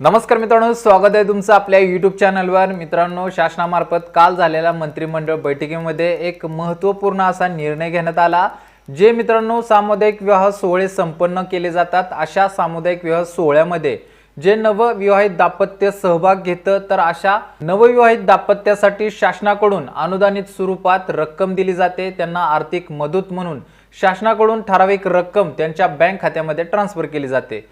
नमस्कार मित्रांनो स्वागत आहे तुमचं आपल्या यूट्यूब चॅनलवर मित्रांनो शासनामार्फत काल झालेल्या मंत्रिमंडळ बैठकीमध्ये एक महत्त्वपूर्ण असा निर्णय घेण्यात आला जे मित्रांनो सामुदायिक विवाह सोहळे संपन्न केले जातात. अशा सामुदायिक विवाह सोहळ्यामध्ये जे नवविवाहित दाम्पत्य सहभाग घेतं तर अशा नवविवाहित दाम्पत्यासाठी शासनाकडून अनुदानित स्वरूपात रक्कम दिली जाते. त्यांना आर्थिक मदत म्हणून शासनाकडून ठराविक रक्कम त्यांच्या बँक खात्यामध्ये ट्रान्सफर केली जाते.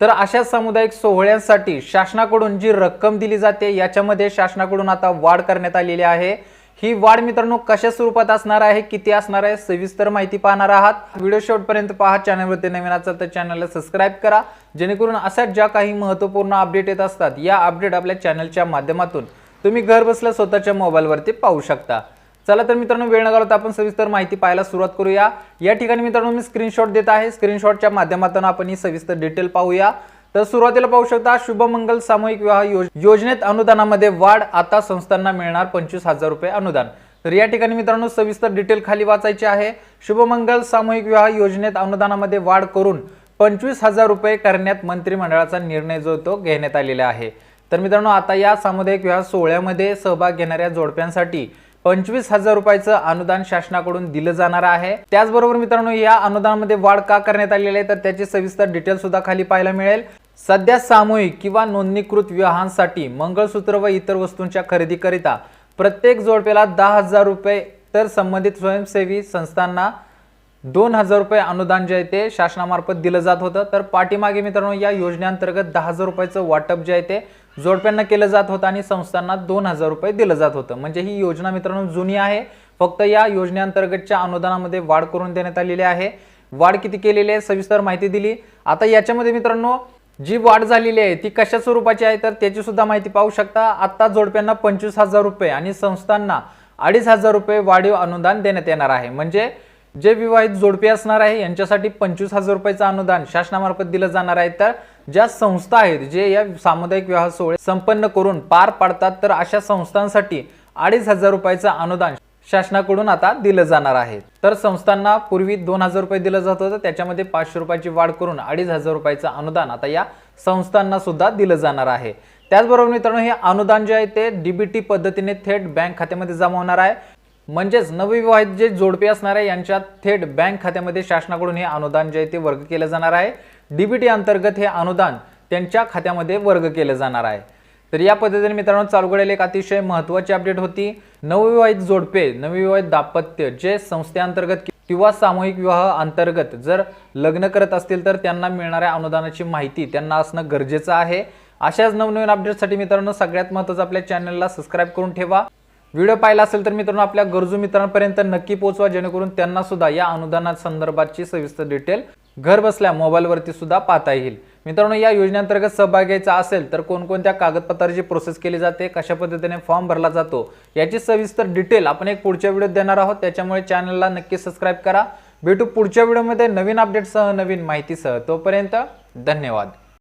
तर अशा सामुदायिक सोहळ्यांसाठी शासनाकडून जी रक्कम दिली जाते याच्यामध्ये शासनाकडून आता वाढ करण्यात आलेली आहे. ही वाढ मित्रांनो कशा स्वरूपात असणार आहे किती असणार आहे सविस्तर माहिती पाहणार आहात. व्हिडिओ शेवटपर्यंत पहा चॅनलवरती नवीन असाल तर चॅनलला सबस्क्राईब करा. जेणेकरून अशा ज्या काही महत्त्वपूर्ण अपडेट येत असतात या अपडेट आपल्या चॅनलच्या माध्यमातून तुम्ही घर बसल्या स्वतःच्या मोबाईलवरती पाहू शकता. चला तर मित्रांनो वेळ न घालवता आपण सविस्तर माहिती पाहायला सुरुवात करूया. या ठिकाणी मित्रांनो मी स्क्रीनशॉट देत आहे. स्क्रीनशॉटच्या माध्यमातून आपण ही सविस्तर डिटेल पाहूया. तर सुरुवातीला पाहू शकता शुभमंगल सामूहिक विवाह योज- योजनेत अनुदानामध्ये वाढ आता संस्थांना मिळणार पंचवीस हजार रुपये अनुदान. तर या ठिकाणी मित्रांनो सविस्तर डिटेल खाली वाचायची आहे. शुभमंगल सामूहिक विवाह योजनेत अनुदानामध्ये वाढ करून पंचवीस हजार रुपये करण्यात मंत्रिमंडळाचा निर्णय जो तो घेण्यात आलेला आहे. तर मित्रांनो आता या सामुदायिक विवाह सोहळ्यामध्ये सहभाग घेणाऱ्या जोडप्यांसाठी पंचवीस हजार रुपयाचं अनुदान शासनाकडून दिलं जाणार आहे. त्याचबरोबर मित्रांनो या अनुदानामध्ये वाढ का करण्यात आलेली आहे तर त्याची सविस्तर डिटेल सुद्धा खाली पाहायला मिळेल. सध्या सामूहिक किंवा नोंदणीकृत विवाहांसाठी मंगळसूत्र व इतर वस्तूंच्या खरेदीकरिता प्रत्येक जोडप्याला दहा हजार रुपये तर संबंधित स्वयंसेवी संस्थांना दोन हजार रुपये अनुदान जे आहे ते शासनामार्फत दिलं जात होतं. तर पाठीमागे मित्रांनो या योजनेअंतर्गत दहा हजार रुपयाचं वाटप जे आहे ते जोडप्यांना केलं जात होतं आणि संस्थांना दोन हजार रुपये दिलं जात होतं. म्हणजे ही योजना मित्रांनो जुनी आहे. फक्त या योजनेअंतर्गतच्या अनुदानामध्ये वाढ करून देण्यात आलेली आहे. वाढ किती केलेली आहे सविस्तर माहिती दिली. आता याच्यामध्ये मित्रांनो जी वाढ झालेली आहे ती कशा स्वरूपाची आहे तर त्याची सुद्धा माहिती पाहू शकता. आता जोडप्यांना पंचवीस हजार रुपये आणि संस्थांना अडीच हजार रुपये वाढीव अनुदान देण्यात येणार आहे. म्हणजे जे विवाहित जोडपे असणार आहे यांच्यासाठी पंचवीस हजार रुपयाचं अनुदान शासनामार्फत दिलं जाणार आहे. तर ज्या संस्था आहेत जे या सामुदायिक विवाह सोहळे संपन्न करून पार पाडतात तर अशा संस्थांसाठी अडीच हजार रुपयाचं अनुदान शासनाकडून आता दिलं जाणार आहे. तर संस्थांना पूर्वी दोन हजार रुपये दिलं जात होतं त्याच्यामध्ये पाचशे रुपयाची वाढ करून अडीच हजार रुपयाचं अनुदान आता या संस्थांना सुद्धा दिलं जाणार आहे. त्याचबरोबर मित्रांनो हे अनुदान जे आहे ते डीबीटी पद्धतीने थेट बँक खात्यामध्ये जमा होणार आहे. म्हणजेच नवविवाहित जे जोडपे असणार आहे यांच्या थेट बँक खात्यामध्ये शासनाकडून हे अनुदान जे आहे ते वर्ग केलं जाणार आहे. डीबीटी अंतर्गत हे अनुदान त्यांच्या खात्यामध्ये वर्ग केलं जाणार आहे. तर या पद्धतीने मित्रांनो चालू घडेल एक अतिशय महत्त्वाची अपडेट होती. नवविवाहित जोडपे नवविवाहित दाम्पत्य जे संस्थेअंतर्गत किंवा सामूहिक विवाह अंतर्गत जर लग्न करत असतील तर त्यांना मिळणाऱ्या अनुदानाची माहिती त्यांना असणं गरजेचं आहे. अशाच नवनवीन अपडेटसाठी मित्रांनो सगळ्यात महत्त्वाचं आपल्या चॅनलला सबस्क्राईब करून ठेवा. व्हिडिओ पाहिला असेल तर मित्रांनो आपल्या गरजू मित्रांपर्यंत नक्की पोहोचवा जेणेकरून त्यांना सुद्धा या अनुदाना संदर्भाची सविस्तर डिटेल घर बसल्या मोबाईलवरती सुद्धा पाहता येईल. मित्रांनो या योजनेअंतर्गत सहभाग घ्यायचा असेल तर कोणकोणत्या कागदपत्राची प्रोसेस केली जाते कशा पद्धतीने फॉर्म भरला जातो याची सविस्तर डिटेल आपण एक पुढच्या व्हिडिओत देणार आहोत. त्याच्यामुळे चॅनलला नक्की सबस्क्राईब करा. भेटू पुढच्या व्हिडिओमध्ये नवीन अपडेटसह नवीन माहितीसह. तोपर्यंत धन्यवाद.